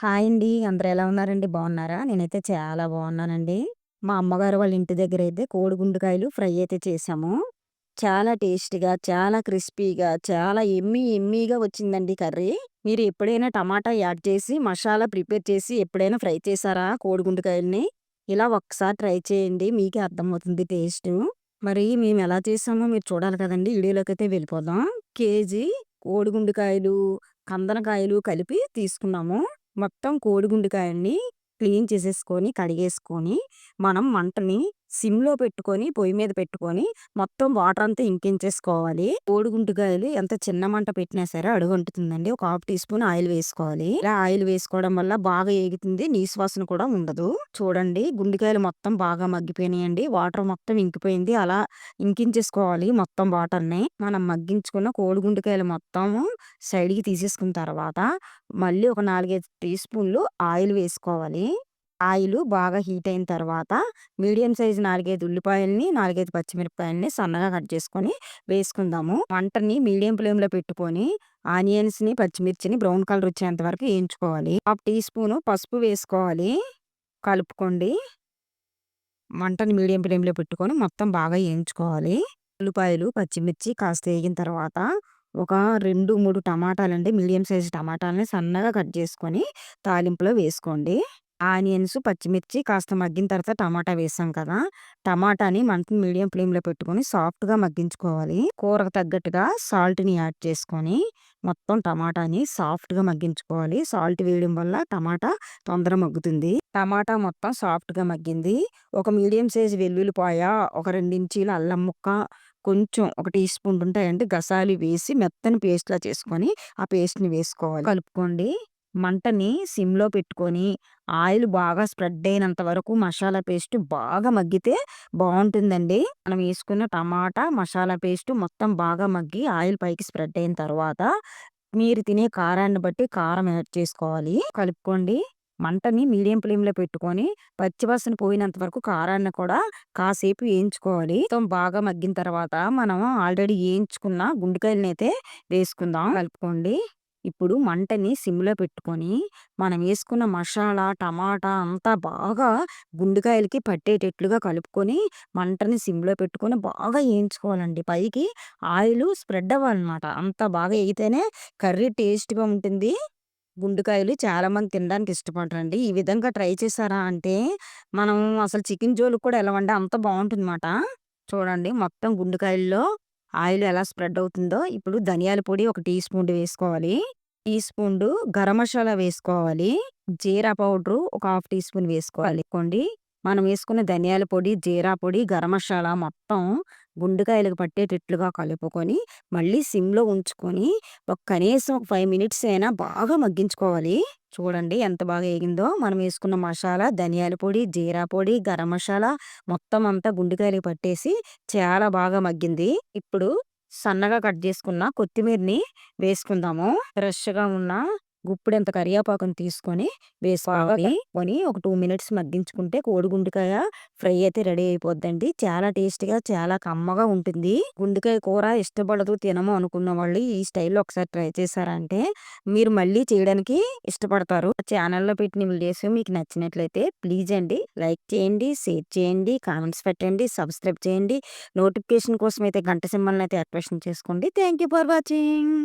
Hi అండి. అందరూ ఎలా ఉన్నారండి? బాగున్నారా? నేనైతే చాలా బాగున్నానండి. మా అమ్మగారు వాళ్ళ ఇంటి దగ్గర అయితే కోడిగుండుకాయలు ఫ్రై అయితే చేశాము. చాలా టేస్టీగా, చాలా క్రిస్పీగా, చాలా యమ్మీ యమ్మీగా వచ్చిందండి కర్రీ. మీరు ఎప్పుడైనా టమాటా యాడ్ చేసి, మసాలా ప్రిపేర్ చేసి ఎప్పుడైనా ఫ్రై చేశారా కోడిగుండుకాయలని? ఇలా ఒక్కసారి ట్రై చేయండి. మీకే అర్థమవుతుంది టేస్టు. మరి మేము ఎలా చేసామో మీరు చూడాలి కదండీ! వీడియోలోకైతే వెళ్ళిపోదాం. కేజీ కోడిగుండుకాయలు, కందనకాయలు కలిపి తీసుకున్నాము. మొత్తం కోడిగుండుకాయల్ని క్లీన్ చేసేసుకొని, కడిగేసుకొని, మనం మంటని సిమ్‌లో పెట్టుకొని, పొయ్యి మీద పెట్టుకొని, మొత్తం వాటర్ అంతా ఇంకించేసుకోవాలి. కోడిగుండుకాయలు ఎంత చిన్న మంట పెట్టినా సరే అడుగంటుతుందండి. ఒక హాఫ్ టీ స్పూన్ ఆయిల్ వేసుకోవాలి. ఇలా ఆయిల్ వేసుకోవడం వల్ల బాగా ఏగుతుంది. నీసు వాసన కూడా ఉండదు. చూడండి గుండెకాయలు మొత్తం బాగా మగ్గిపోయినాయండి. వాటర్ మొత్తం ఇంకిపోయింది. అలా ఇంకించేసుకోవాలి మొత్తం వాటర్‌ని. మనం మగ్గించుకున్న కోడిగుండెకాయలు మొత్తం సైడ్‌కి తీసేసుకున్న తర్వాత, మళ్ళీ ఒక 4, 5 టీ స్పూన్‌లు ఆయిల్ వేసుకోవాలి. ఆయిల్ బాగా హీట్ అయిన తర్వాత, మీడియం సైజ్ 4, 5 ఉల్లిపాయల్ని, 4, 5 పచ్చిమిరపకాయల్ని సన్నగా కట్ చేసుకొని వేసుకుందాము. వంటని మీడియం ఫ్లేమ్‌లో పెట్టుకొని, ఆనియన్స్‌ని, పచ్చిమిర్చిని బ్రౌన్ కలర్ వచ్చేంత వరకు వేయించుకోవాలి. హాఫ్ టీ స్పూను పసుపు వేసుకోవాలి. కలుపుకోండి. వంటని మీడియం ఫ్లేమ్‌లో పెట్టుకొని మొత్తం బాగా వేయించుకోవాలి. ఉల్లిపాయలు, పచ్చిమిర్చి కాస్త వేగిన తర్వాత, ఒక 2, 3 టమాటాలండి మీడియం సైజ్ టమాటాలని సన్నగా కట్ చేసుకొని తాలింపులో వేసుకోండి. ఆనియన్స్, పచ్చిమిర్చి కాస్త మగ్గిన తర్వాత టమాటా వేసాం కదా! టమాటాని మంటని మీడియం ఫ్లేమ్‌లో పెట్టుకొని సాఫ్ట్‌గా మగ్గించుకోవాలి. కూరకు తగ్గట్టుగా సాల్ట్‌ని యాడ్ చేసుకొని, మొత్తం టమాటాని సాఫ్ట్‌గా మగ్గించుకోవాలి. సాల్ట్ వేయడం వల్ల టమాటా తొందరగా మగ్గుతుంది. టమాటా మొత్తం సాఫ్ట్‌గా మగ్గింది. ఒక మీడియం సైజ్ వెల్లుల్లిపాయ, ఒక 2 ఇంచీల అల్లం ముక్క, కొంచెం ఒక టీ స్పూన్ ఉంటాయండి గసాలు వేసి మెత్తని పేస్ట్‌లా చేసుకొని, ఆ పేస్ట్‌ని వేసుకోవాలి. కలుపుకోండి. మంటని సిమ్‌లో పెట్టుకొని, ఆయిల్ బాగా స్ప్రెడ్ అయినంత వరకు మసాలా పేస్ట్ బాగా మగ్గితే బాగుంటుందండి మనం వేసుకున్న టమాటా, మసాలా పేస్ట్ మొత్తం బాగా మగ్గి ఆయిల్ పైకి స్ప్రెడ్ అయిన తర్వాత, మీరు తినే కారాన్ని బట్టి కారం యాడ్ చేసుకోవాలి. కలుపుకోండి. మంటని మీడియం ఫ్లేమ్‌లో పెట్టుకొని, పచ్చివాసన పోయినంత వరకు కారాన్ని కూడా కాసేపు వేయించుకోవాలి. మొత్తం బాగా మగ్గిన తర్వాత, మనం ఆల్రెడీ వేయించుకున్న గుండుకాయలనైతే వేసుకుందాం. కలుపుకోండి. ఇప్పుడు మంటని సిమ్‌లో పెట్టుకొని, మనం వేసుకున్న మసాలా, టమాటా అంతా బాగా గుండుకాయలకి పట్టేటట్లుగా కలుపుకొని, మంటని సిమ్‌లో పెట్టుకొని బాగా వేయించుకోవాలండి. పైకి ఆయిల్ స్ప్రెడ్ అవ్వాలన్నమాట. అంత బాగా వేయితేనే కర్రీ టేస్ట్‌గా ఉంటుంది. గుండుకాయలు చాలామంది తినడానికి ఇష్టపడరండి. ఈ విధంగా ట్రై చేశారా అంటే, మనం అసలు చికెన్ జోలికి కూడా ఎళ్ళమండి. అంత బాగుంటుందన్నమాట. చూడండి మొత్తం గుండుకాయల్లో ఆయిల్ ఎలా స్ప్రెడ్ అవుతుందో, ఇప్పుడు ధనియాల పొడి ఒక టీ స్పూన్ వేసుకోవాలి. టీ స్పూన్ గరం మసాలా వేసుకోవాలి. జీరా పౌడరు ఒక హాఫ్ టీ స్పూన్ వేసుకోవాలి. కొండి మనం వేసుకున్న ధనియాల పొడి, జీరా పొడి, గరం మసాలా మొత్తం గుండెకాయలకు పట్టేటట్లుగా కలుపుకొని, మళ్ళీ సిమ్‌లో ఉంచుకొని, ఒక కనీసం ఒక ఫైవ్ మినిట్స్ అయినా బాగా మగ్గించుకోవాలి. చూడండి ఎంత బాగా వేగిందో మనం వేసుకున్న మసాలా, ధనియాల పొడి, జీరా పొడి, గరం మసాలా మొత్తం అంతా గుండెకాయలు పట్టేసి చాలా బాగా మగ్గింది. ఇప్పుడు సన్నగా కట్ చేసుకున్న కొత్తిమీరని వేసుకుందాము. ఫ్రెష్‌గా ఉన్న గుప్పెడంత కరివేపాకుని తీసుకొని వేసుకోవాలి. కొని ఒక 2 మినిట్స్ మగ్గించుకుంటే కోడిగుండుకాయ ఫ్రై అయితే రెడీ అయిపోద్దండి. చాలా టేస్టీగా, చాలా కమ్మగా ఉంటుంది. గుండుకాయ కూర ఇష్టపడదు, తినము అనుకున్న వాళ్ళు ఈ స్టైల్‌లో ఒకసారి ట్రై చేశారంటే, మీరు మళ్ళీ చేయడానికి ఇష్టపడతారు. ఛానెల్‌లో పెట్టిన వీడియోస్ మీకు నచ్చినట్లయితే ప్లీజ్ అండి లైక్ చేయండి, షేర్ చేయండి, కామెంట్స్ పెట్టండి, సబ్స్క్రైబ్ చేయండి. నోటిఫికేషన్ కోసం అయితే గంట సింబల్‌ని అయితే యాక్టివేషన్ చేసుకోండి. You for watching.